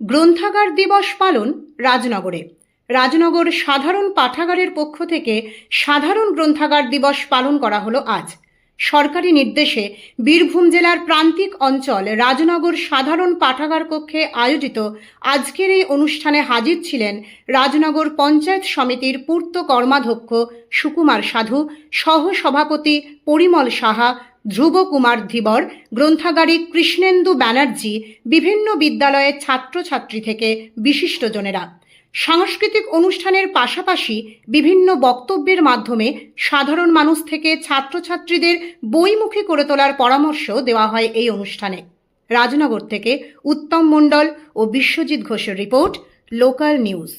গ্রন্থাগার দিবস পালন রাজনগরে। রাজনগর সাধারণ পাঠাগারের পক্ষ থেকে সাধারণ গ্রন্থাগার দিবস পালন করা হলো আজ। সরকারি নির্দেশে বীরভূম জেলার প্রান্তিক অঞ্চল রাজনগর সাধারণ পাঠাগার কক্ষে আয়োজিত আজকের এই অনুষ্ঠানে হাজির ছিলেন রাজনগর পঞ্চায়েত সমিতির পূর্ত কর্মাধ্যক্ষ সুকুমার সাধু সহ সভাপতি পরিমল সাহা ধ্রুব কুমার ধীবর গ্রন্থাগারিক কৃষ্ণেন্দু ব্যানার্জি, বিভিন্ন বিদ্যালয়ের ছাত্রছাত্রী থেকে বিশিষ্টজনেরা। সাংস্কৃতিক অনুষ্ঠানের পাশাপাশি বিভিন্ন বক্তব্যের মাধ্যমে সাধারণ মানুষ থেকে ছাত্রছাত্রীদের বইমুখী করে তোলার পরামর্শ দেওয়া হয় এই অনুষ্ঠানে। রাজনগর থেকে উত্তম মণ্ডল ও বিশ্বজিৎ ঘোষের রিপোর্ট, লোকাল নিউজ।